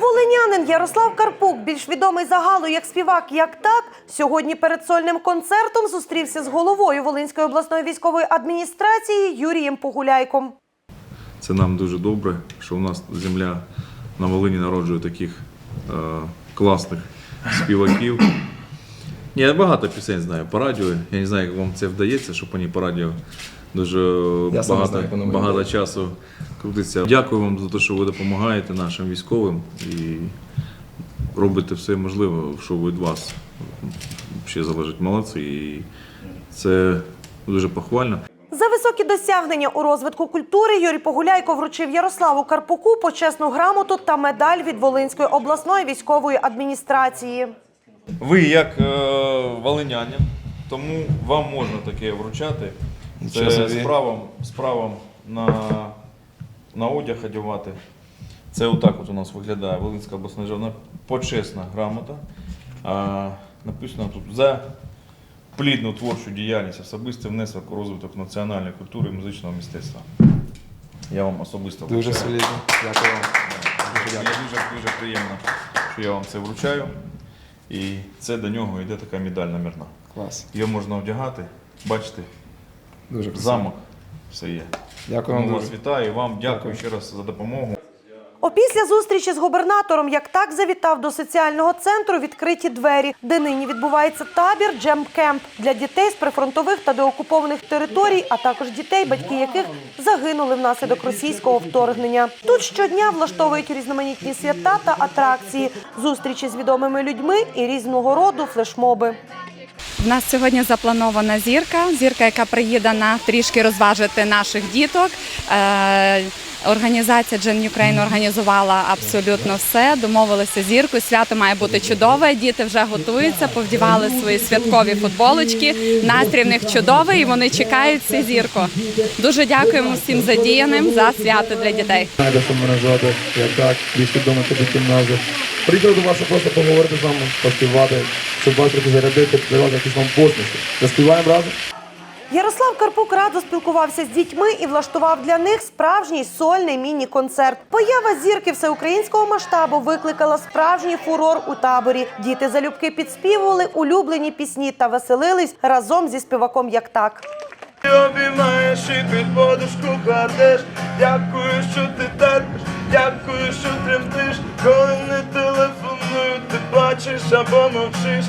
Волинянин Ярослав Карпук, більш відомий загалу як співак, як так, сьогодні перед сольним концертом зустрівся з головою Волинської обласної військової адміністрації Юрієм Погуляйком. Це нам дуже добре, що у нас земля на Волині народжує таких е, класних співаків. Ні, Я багато пісень знаю по радіо. Я не знаю, як вам це вдається, щоб вони по радіо дуже Я багато, знаю, багато часу крутиться. Дякую вам за те, що ви допомагаєте нашим військовим і робите все можливе, що від вас ще залежить. Молодці. І це дуже похвально. За високі досягнення у розвитку культури Юрій Погуляйко вручив Ярославу Карпуку почесну грамоту та медаль від Волинської обласної військової адміністрації. Ви як е, волинянин, тому вам можна таке вручати. Це з правом, з правом на, на одяг одягати. Це отак от у нас виглядає Волинська обласна державна почесна грамота. А, написано тут за плідну творчу діяльність, особистий внесок у розвиток національної культури і музичного мистецтва. Я вам особисто Дуже вручаю. солідно. Дякую вам. Дуже дякую. дуже, дуже приємно, що я вам це вручаю. І це до нього йде така медаль номерна. Клас. Її можна вдягати, бачите, Дуже замок все є. Дякую вам вас дуже. вітаю і вам дякую Дякую. ще раз за допомогу. Опісля зустрічі з губернатором як так завітав до соціального центру відкриті двері, де нині відбувається табір джем-кемп для дітей з прифронтових та деокупованих територій, а також дітей, батьки яких загинули внаслідок російського вторгнення. Тут щодня влаштовують різноманітні свята та атракції, зустрічі з відомими людьми і різного роду флешмоби. У нас сьогодні запланована зірка. Зірка, яка приїде на трішки розважити наших діток. Організація Джен Ukraine організувала абсолютно все. Домовилися зірку. Свято має бути чудове. Діти вже готуються, повдівали свої святкові футболочки. Настрій в них чудовий, і вони чекають цю зірку. Дуже дякуємо всім задіяним за свято для дітей. Як так, відомо тобі кімназу. Приїхав до вас, просто поговорити з вами, поспівати, щоб трохи зарядити, подарувати якісь вам посмішки. Заспіваємо разом? Ярослав Карпук радо спілкувався з дітьми і влаштував для них справжній сольний міні-концерт. Поява зірки всеукраїнського масштабу викликала справжній фурор у таборі. Діти залюбки підспівували улюблені пісні та веселились разом зі співаком як так. Обіймаєш і під подушку кладеш Дякую, що ти терпиш, дякую, що тремтиш Коли не телефоную, ти плачеш або мовчиш